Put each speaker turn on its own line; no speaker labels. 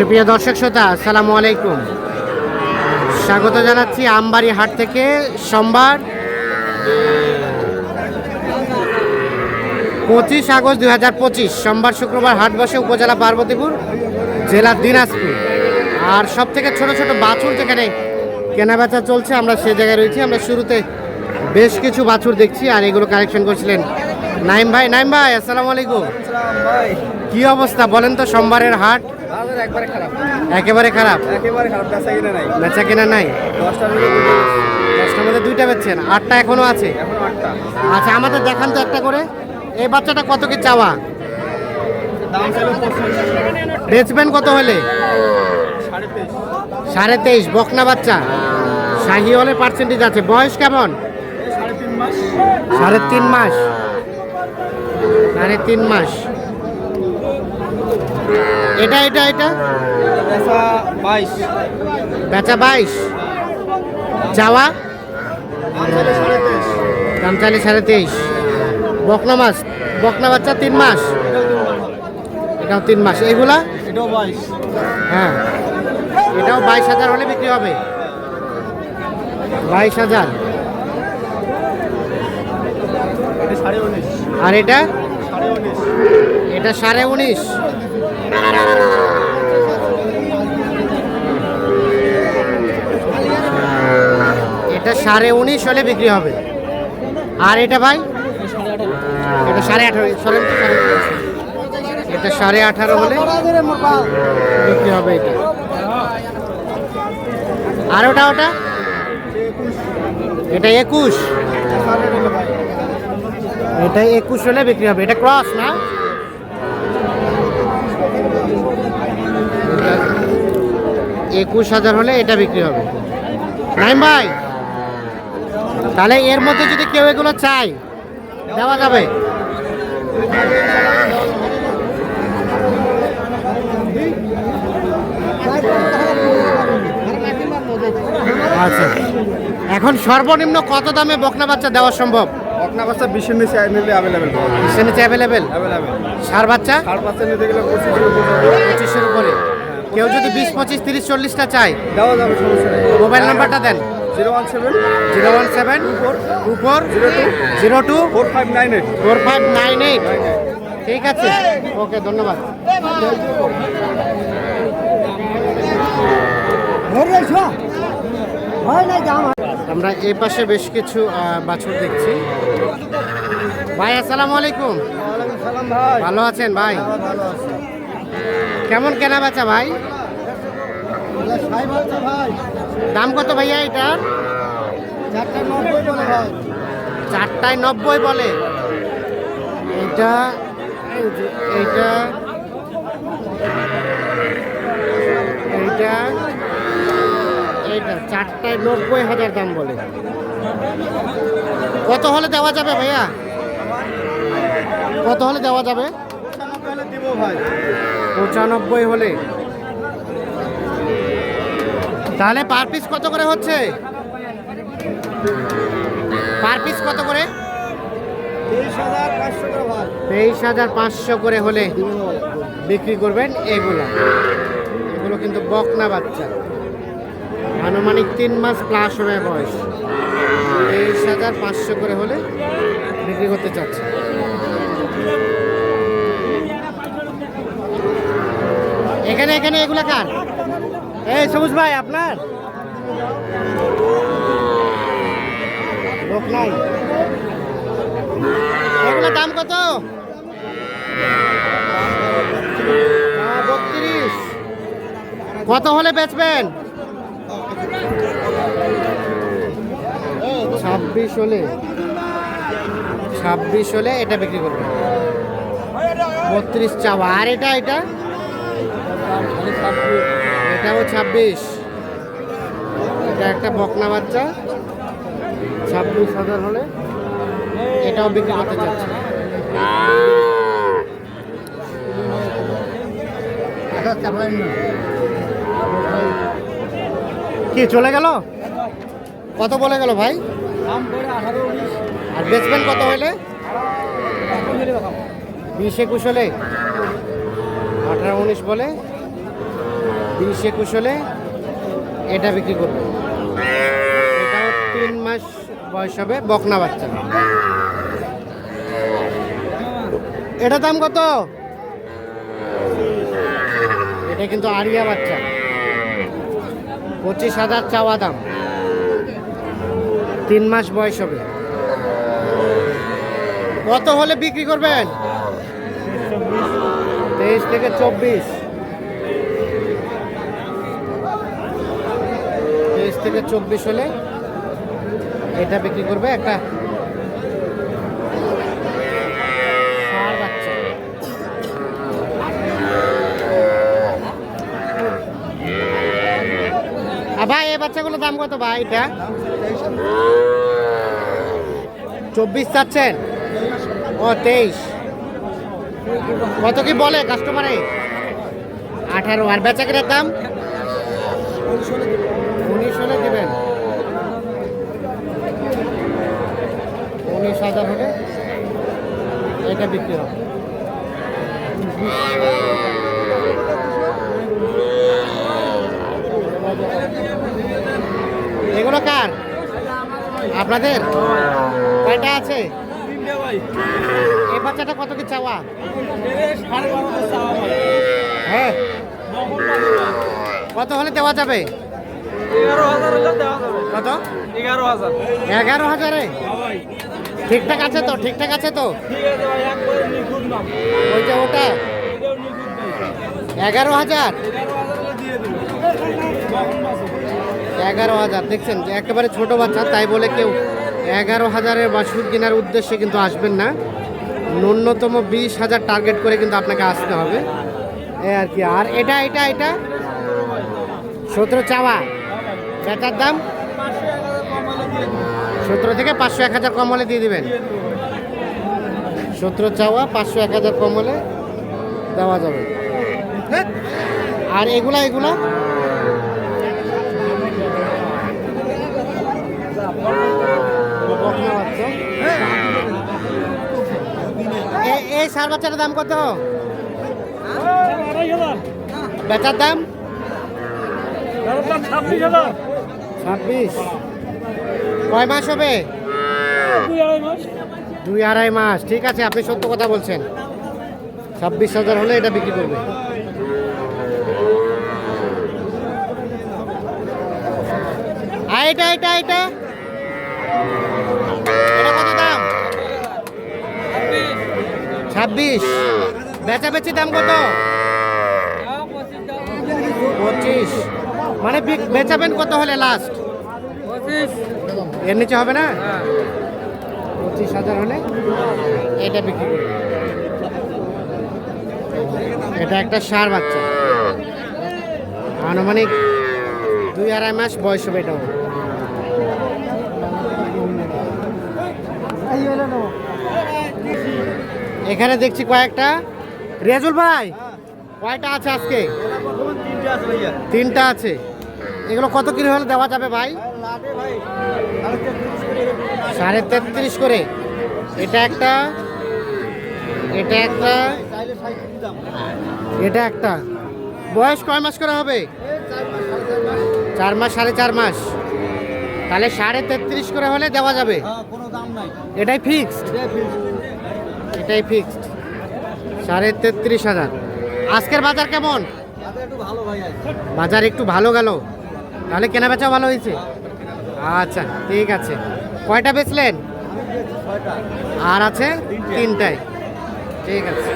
সুপ্রিয় দর্শক শ্রোতা আসসালামু আলাইকুম। স্বাগত জানাচ্ছি আমবাড়ি হাট থেকে সোমবার পঁচিশ আগস্ট দুই হাজার পঁচিশ সোমবার শুক্রবার হাট বসে উপজেলা পার্বতীপুর জেলা দিনাজপুর। আর সব থেকে ছোট ছোট বাছুর যেখানে কেনাবেচা চলছে আমরা সে জায়গায় রয়েছি। আমরা শুরুতে বেশ কিছু বাছুর দেখছি আর এগুলো কালেকশন করছিলেন নাইম ভাই। নাইম ভাই আসসালামু আলাইকুম। কি অবস্থা বলেন তো সোমবারের হাট?
একবারে খারাপ।
একেবারে খারাপ?
একেবারে খারাপ বেচা কিনা নাই।
বেচা কেনা নাই?
দশটার মধ্যে
দশটার মধ্যে দুইটা বেচছেন? আটটা এখনও আছে?
এখন আটটা।
আচ্ছা আমাদের দেখান তো একটা করে। এই বাচ্চাটা কত কি চাওয়া? বেচবেন কত হলে?
সাড়ে তেইশ।
বকনা বাচ্চা। শাহি হলে পার্সেন্টেজ আছে। বয়স কেমন?
সাড়ে তিন মাস।
সাড়ে তিন মাস। সাড়ে তিন মাস। এটা এটা এটা?
বেচা বাইশ।
বেচা বাইশ? যাওয়া?
দাম ছিল সাড়ে তেইশ।
বকনা মাস বকনা বাচ্চা তিন মাস? এটাও তিন মাস। এগুলা
এটাও বাইশ।
হ্যাঁ। এটাও বাইশ হাজার হলে বিক্রি হবে। বাইশ হাজার। আর এটা? এটা সাড়ে উনিশ। এটা সাড়ে উনিশ হলে বিক্রি হবে। আর এটা ভাই? এটা সাড়ে আঠারো। এটা সাড়ে আঠারো হলে বিক্রি হবে এটা। আর ওটা ওটা? এটা একুশ। এটা একুশ হলে বিক্রি হবে। এটা ক্রস না? একুশ হাজার হলে এটা বিক্রি হবে। নাইম ভাই তাহলে এর মধ্যে যদি কেউ এগুলো চাই দেওয়া যাবে। আচ্ছা এখন সর্বনিম্ন কত দামে বকনা বাচ্চা দেওয়া সম্ভব?
বকনা বাচ্চা বিশের নিচে নিলে অ্যাভেলেবেল
সে নিচে অ্যাভেলেবেল
অ্যাভেলেবেল
সার বাচ্চা?
নিতে গেলে পঁচিশ
পঁচিশের উপরে। কেউ যদি বিশ পঁচিশ তিরিশ চল্লিশটা চায়
দেওয়া যাবে সমস্যা নেই।
মোবাইল নাম্বারটা দেন।
Zero one seven
zero one seven two four
zero two
zero two
four five nine eight.
Four five nine eight. ঠিক আছে। ওকে ধন্যবাদ। আমরা। এই পাশে বেশ কিছু বাছুর দেখছি। ভাই আসসালামু আলাইকুম। ভালো আছেন ভাই?
ভালো আছে।
কেমন কেনা বেচা ভাই? দাম কত ভাইয়া
ভাই
চারটায় নব্বই বলে। এটা, এইটা এইটা এইটা, চারটায় নব্বই হাজার দাম বলে। কত হলে দেওয়া যাবে ভাইয়া? কত হলে দেওয়া যাবে?
ভাই
পঁচানব্বই হলে। তাহলে পার পিস কত করে হচ্ছে? পার পিস কত করে?
তেইশ হাজার পাঁচশো করে
হলে বিক্রি করবেন এগুলো। এগুলো কিন্তু বকনা বাচ্চা। আনুমানিক তিন মাস প্লাস হবে বয়স। তেইশ হাজার পাঁচশো করে হলে বিক্রি করতে চাচ্ছে এখানে এখানে, এগুলা কার? এই সবুজ ভাই, আপনার? এগুলোর দাম কত? বত্রিশ। কত হলে বেচবেন? ছাব্বিশ হলে। ছাব্বিশ হলে এটা বিক্রি করবেন। বত্রিশ চাওয়া। আর এটা এটা? এটাও ছাব্বিশ। এটা একটা বকনা বাচ্চা। ছাব্বিশ হাজার হলে এটাও বিক্রি করতে চাচ্ছি। কি, চলে গেল? কত বলে গেল ভাই? আর বেচবেন কত হলে? বিশ একুশ হলে? আঠারো, উনিশ বলে? বিশ একুশ হলে এটা বিক্রি করবে। তিন মাস বয়স হবে, বকনা বাচ্চা। এটা দাম কত? এটা কিন্তু আরিয়া বাচ্চা। পঁচিশ হাজার চাওয়া দাম। তিন মাস বয়স হবে। কত হলে বিক্রি করবেন? তেইশ থেকে চব্বিশ। থেকে চব্বিশ হলে এটা বিক্রি করবে একটা ভাই, এই বাচ্চাগুলোর দাম কত ভাই এটা? চব্বিশ চাচ্ছেন? ও, তেইশ। কত কি বলে কাস্টমারে আঠারো। আর বেচাকের দাম উনিশ হলে দেবেন উনিশ হাজার হলে এটা বিক্রি হবে। এগুলো কার? আপনাদের? কয়টা আছে? এই বাচ্চাটা কত কি চাওয়া? হ্যাঁ। কত হলে দেওয়া যাবে? কত?
এগারো হাজার।
এগারো হাজারে? ঠিকঠাক আছে তো, ঠিকঠাক আছে তো? ওটা? এগারো হাজার?
এগারো হাজার,
দেখছেন একেবারে ছোট বাচ্চা, তাই বলে কেউ এগারো হাজারের বাছুর কেনার উদ্দেশ্যে কিন্তু আসবেন না। ন্যূনতম বিশ হাজার টার্গেট করে কিন্তু আপনাকে আসতে হবে। এ আর কি, আর এটা এটা এটা? সতেরো চাওয়া। বেটার দাম? সতেরো থেকে পাঁচশো এক হাজার কম হলে দিয়ে দেবেন। সতেরো চাওয়া পাঁচশো এক হাজার কম হলে দেওয়া যাবে। আর এগুলা এগুলা? এই সার বাচ্চাটার দাম কত? বেচার দাম?
ছাব্বিশ।
কয় মাস হবে?
দুই আড়াই মাস।
ঠিক আছে আপনি সত্য কথা বলছেন। ছাব্বিশ হাজার হলে এটা বিক্রি করবে। এটা এটা এটা। এটা কত দাম? ছাব্বিশ। বেচা বেচি দাম কত? পঁচিশ। মানে বেচাবেন কত হলে লাস্ট এর নিচে হবে না? পঁচিশ হাজার হলে এটা বিক্রি করবে। এটা একটা সার বাচ্চা। আনুমানিক দুই আড়াই মাস বয়স হবে এটাও এখানে দেখছি কয়েকটা। রেজুল ভাই, কয়টা আছে আজকে?
তিনটা আছে।
এগুলো কত কিলো হলে দেওয়া যাবে ভাই? সাড়ে তেত্রিশ করে। এটা একটা এটা একটা এটা একটা। বয়স কয় মাস করে হবে?
চার মাস সাড়ে চার মাস।
তাহলে সাড়ে তেত্রিশ করে হলে দেওয়া যাবে। এটাই ফিক্সড
এটাই
ফিক্সড সাড়ে তেত্রিশ হাজার। আজকের বাজার কেমন? বাজার একটু ভালো গেল। তাহলে কেনা বেচা ভালো হয়েছে? আচ্ছা ঠিক আছে। কয়টা বেচলেন? আর আছে? তিনটায়। ঠিক আছে।